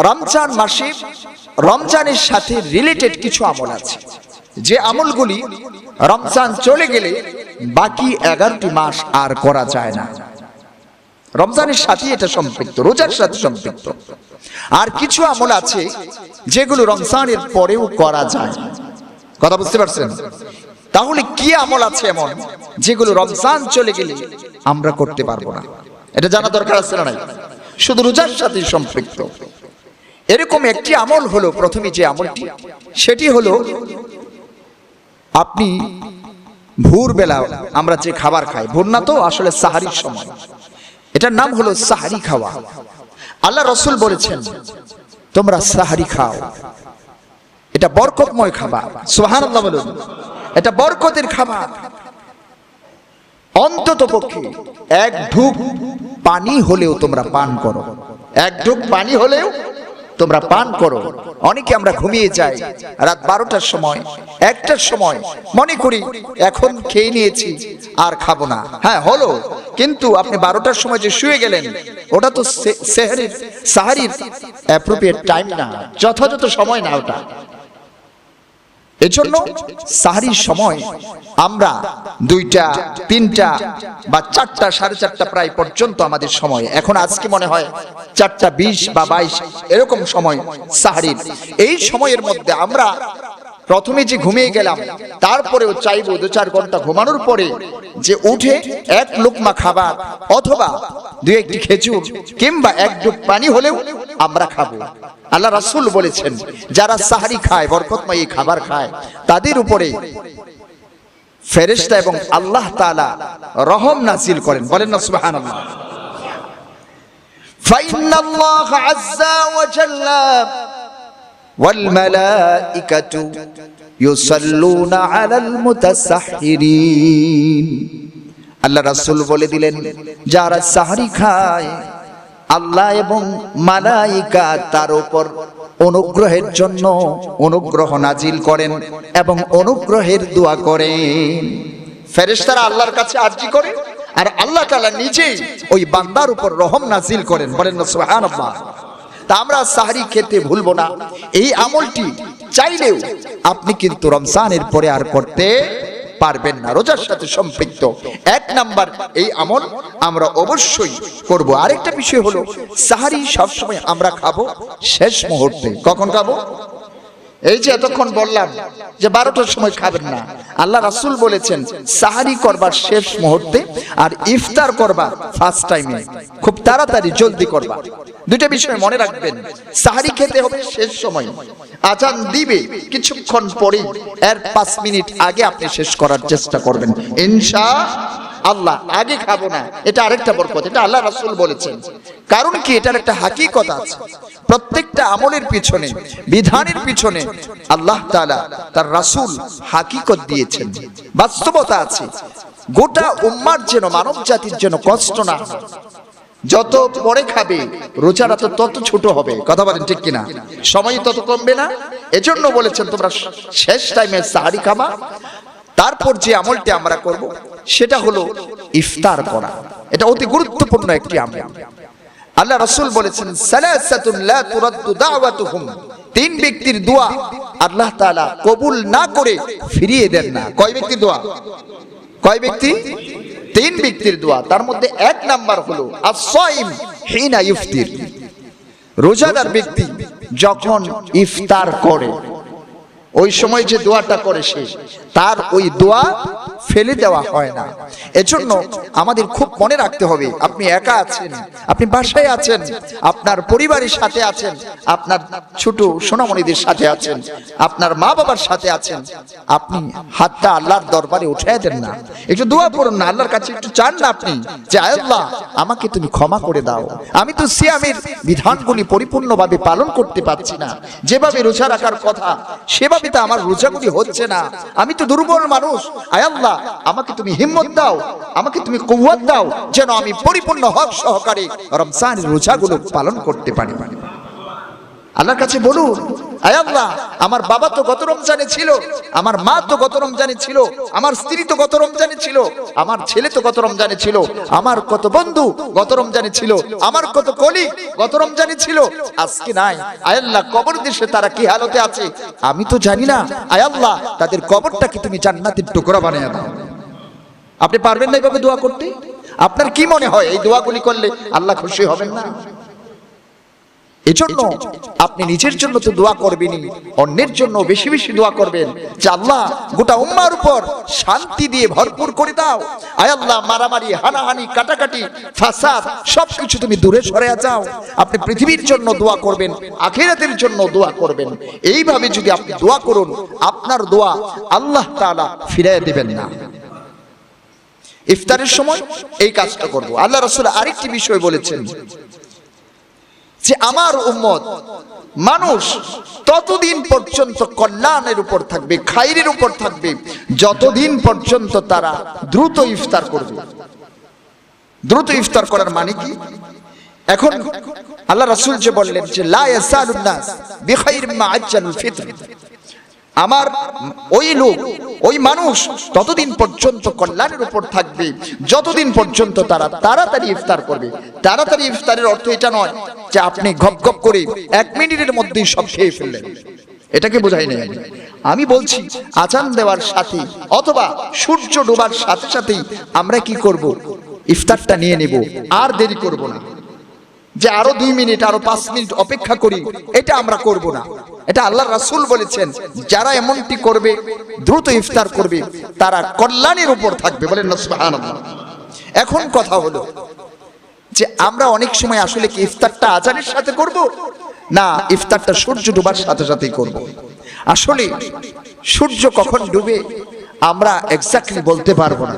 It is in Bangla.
রমজান মাসে রমজানের সাথে রিলেটেড কিছু আমল আছে। যে আমলগুলি রমজান চলে গেলে বাকি এগারোটি মাস আর করা যায় না। রমজানের সাথে এটা সম্পৃক্ত, রোজার সাথে সম্পৃক্ত। আর কিছু আমল আছে যেগুলো রমজানের পরেও করা যায়। কথা বুঝতে পারছেন? তাহলে কি আমল আছে এমন যেগুলো রমজান চলে গেলে আমরা করতে পারব না? এটা জানা দরকার আছে না নাই? শুধু রোজার সাথে সম্পৃক্ত। এরকম একটি আমল হলো প্রথমে যে আমলটি। সেটি হলো আপনি ভোরবেলা আমরা যে খাবার খাই ভোর না তো আসলে সাহারির সময়। এটার নাম হলো সাহারি খাওয়া। আল্লাহ রসুল বলেছেন, তোমরা সাহারি খাও। এটা বরকতময় খাবার। সোহান বলুন, এটা বরকতের খাবার। অন্তত পক্ষে এক ঢুক পানি হলেও তোমরা পান করো। এক ঢুক পানি হলেও তোমরা পান করো। অনেকে আমরা ঘুমিয়ে যাই। রাত বারোটার সময়, একটার সময়, মনে করি এখন খেয়ে নিয়েছি, আর খাব না। হ্যাঁ হলো। কিন্তু আপনি বারোটার সময় যে শুয়ে গেলেন, ওটা তো সাহারির অ্যাপ্রোপ্রিয়েট টাইম না। যথাযথ সময় না ওটা। এজন্য সাহারির সময় আমরা দুইটা তিনটা বা চারটা সাড়ে চারটা প্রায় পর্যন্ত আমাদের সময়। এখন আজকে মনে হয় চারটা বিশ বা বাইশ এরকম সময় সাহারির। এই সময়ের মধ্যে আমরা প্রথমে যে ঘুমিয়ে গেলাম তারপরেও চাইব দু চার ঘণ্টা ঘুমানোর পরে যে উঠে এক লোকমা খাবার অথবা দু একটি খেজুর কিংবা এক ডুব পানি হলেও আমরা খাবো আল্লাহ রাসূল বলেছেন যারা সাহারি খায় বরকতময় এই খাবার খায় তাদের উপরে ফেরেশতা এবং আল্লাহ তাআলা রহম নাজিল করেন বলেন না সুবহানাল্লাহ فإن الله عز وجل والملائكة يصلون على المتسحرين আল্লাহ রাসূল বলে দিলেন যারা সাহারি খায় আল্লাহ এবং মালাইকা তার উপর অনুগ্রহের জন্য অনুগ্রহ নাজিল করেন এবং অনুগ্রহের দোয়া করেন। ফেরেশতারা আল্লাহর কাছে আরজি করে আর আল্লাহ তাআলা নিজেই ওই বান্দার উপর রহম নাজিল করেন। বলেন না, সুবহানাল্লাহ। তা আমরা সাহারি খেতে ভুলবো না। এই আমলটি চাইলেও আপনি কিন্তু রমজানের পরে আর করতে পারবেন না, রোজার সাথে সম্পৃক্ত। এক নাম্বার, এই আমল আমরা অবশ্যই করব। আরেকটা বিষয় হলো, সাহারি সবসময় আমরা খাব শেষ মুহূর্তে। কখন খাব? এই যে এতক্ষণ বললাম যে বারোটার সময় খাবেন না। আল্লাহ রাসুল বলেছেন, সাহারি করবার শেষ মুহূর্তে আর ইফতার করবা ফার্স্ট টাইমে খুব তাড়াতাড়ি, জলদি করবা। দুইটা বিষয় মনে রাখবেন, সাহারি খেতে হবে শেষ সময়। আজান দিবে কিছুক্ষণ পরে এর পাঁচ মিনিট আগে আপনি শেষ করার চেষ্টা করবেন। ইনশা আল্লাহ, আগে খাব না। এটা আরেকটা বরকত, এটা আল্লাহ রাসূল বলেছেন। কারণ কি? এটার একটা হাকিকত আছে। প্রত্যেকটা আমলের পিছনে, বিধানের পিছনে আল্লাহ তাআলা তার রাসূল হাকিকত দিয়েছেন। বাস্তবতা আছে। গোটা উম্মার যেন, মানব জাতির যেন কষ্ট না যত পরে খাবে, রোজাটা তো তত ছোট হবে। কথা বলেন ঠিক কিনা? সময় তত কমবে না। এজন্য বলেছেন, তোমরা শেষ টাইমে সাহারি খাবা। তারপর যে আমলটি আমরা করব সেটা হলো ইফতার করা। এটা অতি গুরুত্বপূর্ণ একটি আমল। আল্লাহ রাসূল বলেছেন, সালাসাতুন লা তুরাদ্দু দাওয়াতুহুম। তিন ব্যক্তির দোয়া আল্লাহ তাআলা কবুল না করে ফিরিয়ে দেন না। কয় ব্যক্তির দোয়া? কয় ব্যক্তি? তিন ব্যক্তির দোয়া। তার মধ্যে এক নাম্বার হলো as-সাইম হিনা ইফতির। রোজাদার ব্যক্তি যখন ইফতার করে ওই সময় যে দোয়াটা করে সে, তার ওই দোয়া ফেলে দেওয়া হয় না। এজন্য আমাদের খুব মনে রাখতে হবে, আপনি একা আছেন, আপনি বাসায় আছেন, আপনার পরিবারের সাথে আছেন, আপনার ছোট সোনামণিদের সাথে আছেন, আপনার মা বাবার সাথে আছেন, আপনি হাতটা আল্লাহর দরবারে উঠাই দেন না। একটু দোয়া করুন না, আল্লাহর কাছে একটু চান না আপনি, যে আল্লাহ, আমাকে তুমি ক্ষমা করে দাও। আমি তো সিয়ামের বিধানগুলি পরিপূর্ণভাবে পালন করতে পারছি না। যেভাবে রোজা রাখার কথা, সেভাবে তো আমার রোজাগুলি হচ্ছে না। আমি তো দুর্বল মানুষ। আয় আল্লাহ, আমাকে তুমি হিম্মত দাও, আমাকে তুমি কুয়াত দাও, যেন আমি পরিপূর্ণ হক সহকারে রমজানের রোজাগুলো পালন করতে পারি। আল্লাহর কাছে বলুন আয় আল্লাহ, আমার বাবা তো গত রমজানে ছিল, আমার মা তো গত রমজানে ছিল, আমার স্ত্রী তো গত রমজানে ছিল, আমার ছেলে তো গত রমজানে ছিল, আমার কত বন্ধু গত রমজানে ছিল, আমার কত কলি গত রমজানে ছিল, আজকে নাই। আয় আল্লাহ, কবর দেশে তারা কি হালতে আছে? আমি তো জানি না। আয় আল্লাহ, তাদের কবরটা কি তুমি জান্নাতের টুকরা বানিয়ে দাও। আপনি পারবেন না এইভাবে দোয়া করতে? আপনার কি মনে হয় এই দোয়াগুলি করলে আল্লাহ খুশি হবেন না? এজন্য আপনি নিজের জন্য তো দোয়া করবেনই অন্যের জন্য বেশি বেশি দোয়া করবেন। যে আল্লাহ গোটা উম্মার উপর শান্তি দিয়ে ভরপুর করে দাও। আয় আল্লাহ, মারামারি, হানাহানি, কাটাকাটি, ফাসাদ, সবকিছু তুমি দূরে সরে যাও। আপনি পৃথিবীর জন্য দোয়া করবেন, আখিরাতের জন্য দোয়া করবেন। এইভাবে যদি আপনি দোয়া করুন, আপনার দোয়া আল্লাহ তাআলা ফিরিয়ে দিবেন না। ইফতারের সময় এই কাজটা করব। আল্লাহ রাসূল আরেকটি বিষয় বলেছেন যে আমার উম্মত মানুষ ততদিন পর্যন্ত কল্যাণের উপর থাকবে, খাইরের উপর থাকবে, যতদিন পর্যন্ত তারা দ্রুত ইফতার করবে। দ্রুত ইফতার করার মানে কি? এখন আল্লাহ রাসূল যে বললেন যে আমার ওই লোক ওই মানুষ ততদিন পর্যন্ত কল্যাণের উপর থাকবে, যতদিন পর্যন্ত তারা তাড়াতাড়ি ইফতার করবে। তাড়াতাড়ি ইফতারের অর্থ এটা নয় যে আপনি ঘপ ঘপ করে এক মিনিটের মধ্যেই সব খেয়ে ফেললেন। এটাকে বোঝাই নাই। আমি। বলছি আজান দেওয়ার সাথে অথবা সূর্য ডোবার সাথে সাথেই আমরা কি করব? ইফতারটা নিয়ে নেব, আর দেরি করব না। যে আরও দুই মিনিট, আরও পাঁচ মিনিট অপেক্ষা করি, এটা আমরা করব না। এটা আল্লাহ রাসূল বলেছেন, যারা এমনটি করবে, দ্রুত ইফতার করবে, তারা কল্যাণের উপর থাকবে। বলেন এখন কথা হলো যে আমরা অনেক সময় আসলে কি ইফতারটা আজানের সাথে করব, না ইফতারটা সূর্য ডুবার সাথে সাথেই করব? আসলে সূর্য কখন ডুবে, আমরা এক্স্যাক্টলি বলতে পারব না।